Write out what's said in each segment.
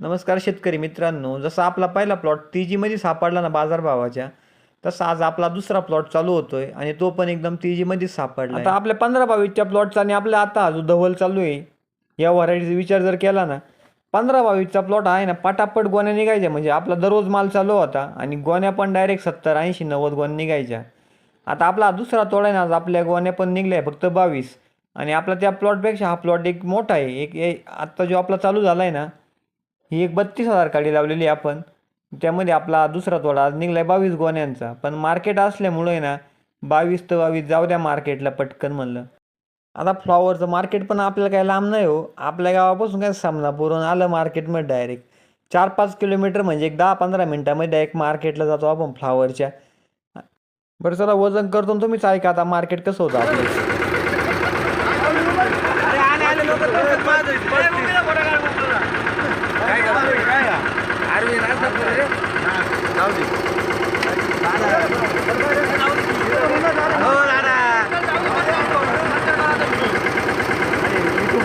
नमस्कार शेतकरी मित्रांनो जसा आपला पहिला प्लॉट टी जीमध्ये सापडला ना बाजारभावाच्या तसा आज आपला दुसरा प्लॉट चालू होतोय आणि तो पण एकदम टी जीमध्येच सापडला आता आपल्या पंधरा बावीसच्या प्लॉटचा आणि आपल्या आता जो धवल चालू आहे या व्हरायटीचा विचार जर केला ना पंधरा बावीसचा प्लॉट आहे ना पटापट गोण्या निघायच्या. म्हणजे आपला दररोज माल चालू होता आणि गोण्या पण डायरेक्ट सत्तर ऐंशी नव्वद गोण्या निघायच्या. आता आपला दुसरा तोडा आहे ना आज आपल्या गोण्या पण निघल्या फक्त बावीस. आणि आपला त्या प्लॉटपेक्षा हा प्लॉट एक मोठा आहे. एक आत्ता जो आपला चालू झाला आहे ना ही एक बत्तीस हजार काडी लावलेली आहे आपण. त्यामध्ये आपला दुसरा तोडा आज निघलाय बावीस गोण्यांचा. पण मार्केट असल्यामुळे ना बावीस तर बावीस जाऊ द्या मार्केटला पटकन म्हणलं. आता फ्लॉवरचं मार्केट पण आपल्याला काय लांब नाही हो. आपल्या गावापासून काय सामनापूरहून आलं मार्केटमध्ये डायरेक्ट. चार पाच किलोमीटर म्हणजे एक दहा पंधरा मिनटामध्ये डायरेक्ट मार्केटला जातो आपण फ्लॉवरच्या. बरं चला वजन करतो तुम्हीच ऐका आता मार्केट कसं होतं आपलं.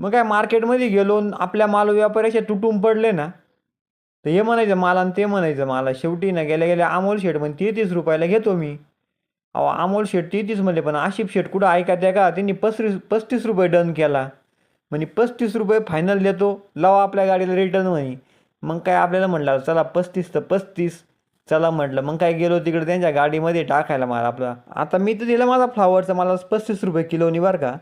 मग काय मार्केटमध्ये गेलो आपल्या माल व्यापाऱ्याचे तुटून पडले ना तर हे म्हणायचं मला आणि ते म्हणायचं मला. शेवटी ना गेल्या गेल्या अमोल शेट म्हणजे तेहतीस रुपयाला घेतो मी. अहो अमोल शेट तेहतीसमध्ये पण आशिफ शेट कुठं ऐका त्या का त्यांनी पस्तीस पस्तीस रुपये डन केला. म्हणे पस्तीस रुपये फायनल देतो लावा आपल्या गाडीला रिटर्न म्हणे. मग काय आपल्याला म्हटलं चला पस्तीस तर पस्तीस. चला म्हटलं मग काय गेलो तिकडे त्यांच्या गाडीमध्ये टाकायला मला आपला. आता मी तर दिला माझा फ्लावरचा मला पस्तीस रुपये किलोनी बरं का.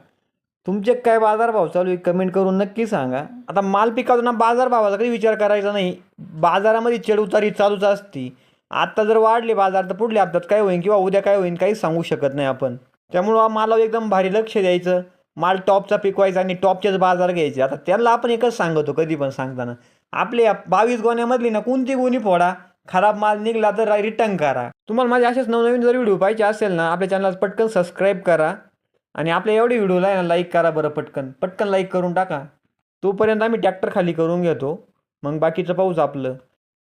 तुमचे काय बाजारभाव चालू आहे कमेंट करून नक्की सांगा. आता माल पिकावताना बाजारभावाचा कधी विचार करायचा नाही. बाजारामध्ये चढउतारी चालूच असती. आत्ता जर वाढले बाजार तर पुढल्या हप्त्यात काय होईल किंवा उद्या काय होईल काही सांगू शकत नाही आपण. त्यामुळं मालावर एकदम भारी लक्ष द्यायचं. माल टॉपचा पिकवायचा आणि टॉपचेच बाजार घ्यायचे. आता त्यांना आपण एकच सांगतो कधी पण सांगताना. आपले या बावीस गोण्यामधली ना कोणती गोणी फोडा. खराब माल निघला तर रिटर्न करा. तुम्हाला माझे असेच नवनवीन जर व्हिडिओ पाहिजे असेल ना आपल्या चॅनलला पटकन सबस्क्राईब करा. आणि आपल्या एवढी व्हिडिओला आहे ना लाईक करा बरं पटकन. पटकन लाईक करून टाका. तोपर्यंत आम्ही ट्रॅक्टर खाली करून घेतो. मग बाकीचं पाऊस आपलं.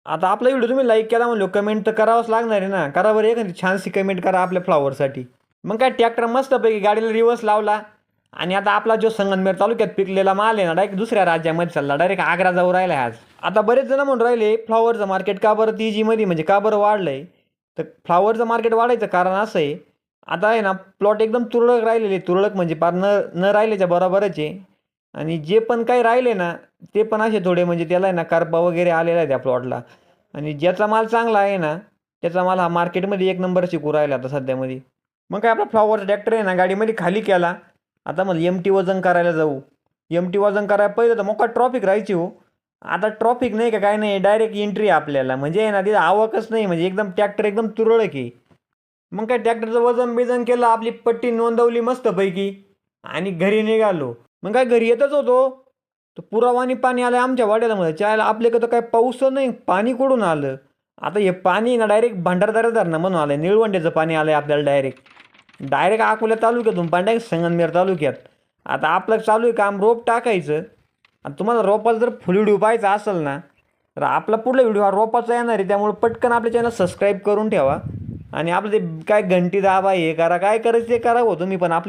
आता आपला व्हिडिओ तुम्ही लाईक केला म्हणलो कमेंट तर करावंच लागणार आहे ना. करा बरं एखादी छानशी कमेंट करा आपल्या फ्लॉवरसाठी मग काय ट्रॅक्टर मस्तपैकी गाडीला रिवर्स लावला. आणि आता आपला जो संगमनेर तालुक्यात पिकलेला माल आहे ना डायरेक्ट दुसऱ्या राज्यामध्ये चालला. डायरेक्ट आग्रा जाऊ राहिला आहे आज. आता बरेच जण म्हणून राहिले फ्लॉवरचं मार्केट का बरं ती जीमध्ये म्हणजे का बरं वाढलं आहे तर फ्लॉवरचं मार्केट वाढायचं कारण असं आहे आता आहे ना प्लॉट एकदम तुरळक राहिलेले तुरळक म्हणजे पार न न राहिल्याच्या बरोबरच आहे. आणि जे पण काही राहिले ना ते पण असे थोडे म्हणजे त्याला आहे ना कारपा वगैरे आलेला आहे त्या प्लॉटला आणि ज्याचा माल चांगला आहे ना त्याचा माल हा मार्केटमध्ये एक नंबर शिकू राहिला आता सध्यामध्ये. मग काय आपला फ्लॉवरचा ट्रॅक्टर आहे ना गाडीमध्ये खाली केला. आता मग एम टी वजन करायला जाऊ. एम टी वजन करायला पहिलं तर मोका ट्रॉफिक राहायची हो. आता ट्रॉफिक नाही का काय नाही डायरेक्ट एंट्री आपल्याला. म्हणजे आहे ना तिथं आवकच नाही म्हणजे एकदम ट्रॅक्टर एकदम तुरळक आहे. मग काय ट्रॅक्टरचं वजन बिजन केलं आपली पट्टी नोंदवली मस्तपैकी. आणि घरी निघालो. मग काय घरी येतच होतो. तर पुरावानी पाणी आलं आमच्या वाड्याला चायला आपल्याकडं कसं काय पाऊस नाही पाणी कुठून आलं? आता हे पाणी ना डायरेक्ट भांडारदारा धरणं म्हणून आलं निळवंड्याचं पाणी आलं आहे आपल्याला डायरेक्ट डायरेक्ट अकोल्या तालुक्यातून पांड्या संगमनेर तालुक्यात. आता आपलं चालू आहे काम रोप टाकायचं. आणि तुम्हाला रोपाला जर फुल व्हिडिओ पाहायचा असेल ना तर आपला पुढला व्हिडिओ हा रोपाचा येणार आहे. त्यामुळे पटकन आपल्या चॅनल सबस्क्राईब करून ठेवा. आणि आपलं ते काय घंटी दाबा हे करा काय करायचं ते करा हो तुम्ही पण. आपले